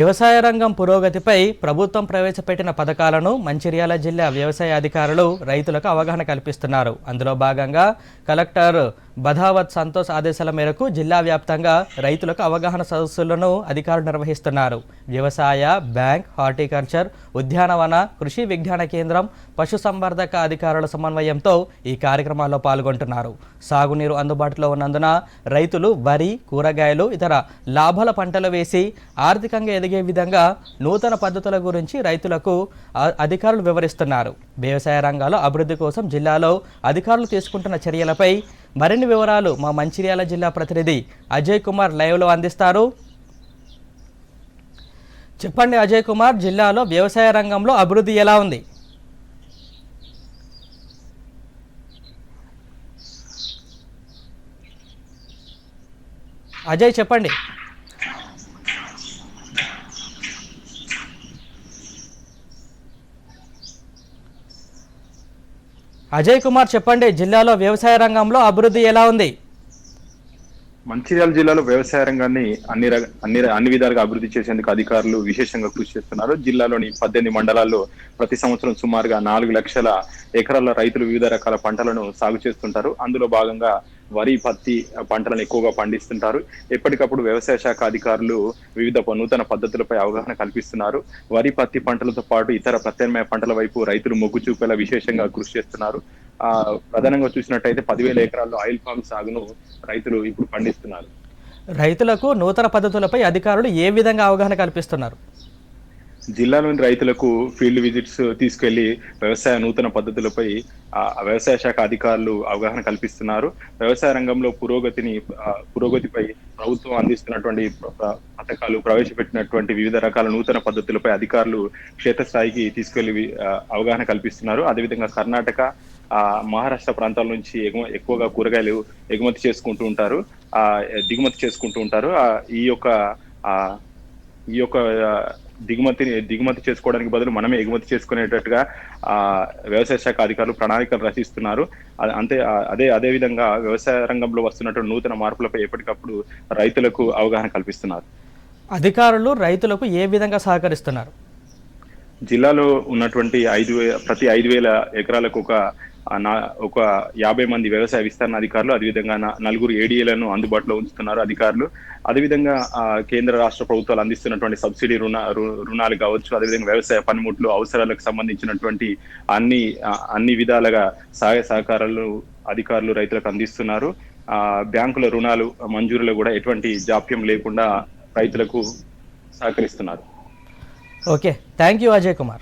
వ్యవసాయ రంగం పురోగతిపై ప్రభుత్వం ప్రవేశపెట్టిన పథకాలను మంచిర్యాల జిల్లా వ్యవసాయ అధికారులు రైతులకు అవగాహన కల్పిస్తున్నారు. అందులో భాగంగా కలెక్టర్ బధావత్ సంతోష్ ఆదేశాల మేరకు జిల్లా వ్యాప్తంగా రైతులకు అవగాహన సదస్సులను అధికారులు నిర్వహిస్తున్నారు. వ్యవసాయ బ్యాంక్ హార్టికల్చర్ ఉద్యానవన కృషి విజ్ఞాన కేంద్రం పశుసంవర్ధక అధికారుల సమన్వయంతో ఈ కార్యక్రమాల్లో పాల్గొంటున్నారు. సాగునీరు అందుబాటులో ఉన్నందున రైతులు వరి కూరగాయలు ఇతర లాభాల పంటలు వేసి ఆర్థికంగా ఎదిగే విధంగా నూతన పద్ధతుల గురించి రైతులకు అధికారులు వివరిస్తున్నారు. వ్యవసాయ రంగాల అభివృద్ధి కోసం జిల్లాలో అధికారులు తీసుకుంటున్న చర్యలపై మరిన్ని వివరాలు మా మంచిర్యాల జిల్లా ప్రతినిధి అజయ్ కుమార్ లైవ్లో అందిస్తారు. చెప్పండి అజయ్ కుమార్ జిల్లాలో వ్యవసాయ రంగంలో అభివృద్ధి ఎలా ఉంది? అజయ్ చెప్పండి. అజయ్ కుమార్ చెప్పండి జిల్లాలో వ్యవసాయ రంగంలో అభివృద్ధి ఎలా ఉంది? మంచిర్యాల జిల్లాలో వ్యవసాయ రంగాన్ని అన్ని రక- అన్ని అన్ని విధాలుగా అభివృద్ధి చేసేందుకు అధికారులు విశేషంగా కృషి చేస్తున్నారు. జిల్లాలోని పద్దెనిమిది మండలాల్లో ప్రతి సంవత్సరం సుమారుగా నాలుగు లక్షల ఎకరాల రైతులు వివిధ రకాల పంటలను సాగు చేస్తుంటారు. అందులో భాగంగా వరి పత్తి పంటలను ఎక్కువగా పండిస్తుంటారు. ఎప్పటికప్పుడు వ్యవసాయ శాఖ అధికారులు వివిధ నూతన పద్ధతులపై అవగాహన కల్పిస్తున్నారు. వరి పత్తి పంటలతో పాటు ఇతర ప్రత్యామ్నాయ పంటల వైపు రైతులు మొగ్గు చూపేలా విశేషంగా కృషి చేస్తున్నారు. ఆ ప్రధానంగా చూసినట్టయితే పదివేల ఎకరాల్లో ఆయిల్ ఫామ్ సాగును రైతులు ఇప్పుడు పండిస్తున్నారు. రైతులకు నూతన పద్ధతులపై అధికారులు ఏ విధంగా అవగాహన కల్పిస్తున్నారు? జిల్లాలోని రైతులకు ఫీల్డ్ విజిట్స్ తీసుకెళ్ళి వ్యవసాయ నూతన పద్ధతులపై ఆ, వ్యవసాయ శాఖ అధికారులు అవగాహన కల్పిస్తున్నారు. వ్యవసాయ రంగంలో పురోగతిని పురోగతిపై ప్రభుత్వం అందిస్తున్నటువంటి పథకాలు ప్రవేశపెట్టినటువంటి వివిధ రకాల నూతన పద్ధతులపై అధికారులు క్షేత్రస్థాయికి తీసుకెళ్ళి అవగాహన కల్పిస్తున్నారు. అదేవిధంగా కర్ణాటక ఆ మహారాష్ట్ర ప్రాంతాల నుంచి ఎగుమ ఎక్కువగా కూరగాయలు ఎగుమతి చేసుకుంటూ ఉంటారు. ఆ దిగుమతి చేసుకుంటూ ఉంటారు. ఆ ఈ యొక్క ఆ ఈ యొక్క దిగుమతిని దిగుమతి చేసుకోవడానికి బదులు మనమే ఎగుమతి చేసుకునేటట్టుగా ఆ వ్యవసాయ శాఖ అధికారులు ప్రణాళికలు రచిస్తున్నారు. అంతే అదే అదే విధంగా వ్యవసాయ రంగంలో వస్తున్నటువంటి నూతన మార్పులపై ఎప్పటికప్పుడు రైతులకు అవగాహన కల్పిస్తున్నారు. అధికారులు రైతులకు ఏ విధంగా సహకరిస్తున్నారు? జిల్లాలో ఉన్నటువంటి ఐదు ప్రతి ఐదు వేల ఎకరాలకు ఒక నా- ఒక యాభై మంది వ్యవసాయ విస్తరణ అధికారులు అదేవిధంగా నలుగురు ఏడీఏలను అందుబాటులో ఉంచుతున్నారు అధికారులు. అదేవిధంగా కేంద్ర రాష్ట్ర ప్రభుత్వాలు అందిస్తున్నటువంటి సబ్సిడీ రుణ రుణాలు కావచ్చు అదేవిధంగా వ్యవసాయ పనిముట్లు అవసరాలకు సంబంధించినటువంటి అన్ని అన్ని విధాలుగా సహాయ సహకారాలు అధికారులు రైతులకు అందిస్తున్నారు. ఆ బ్యాంకుల రుణాలు మంజూరులో కూడా ఎటువంటి జాప్యం లేకుండా రైతులకు సహకరిస్తున్నారు. Okay. Thank you Ajay Kumar.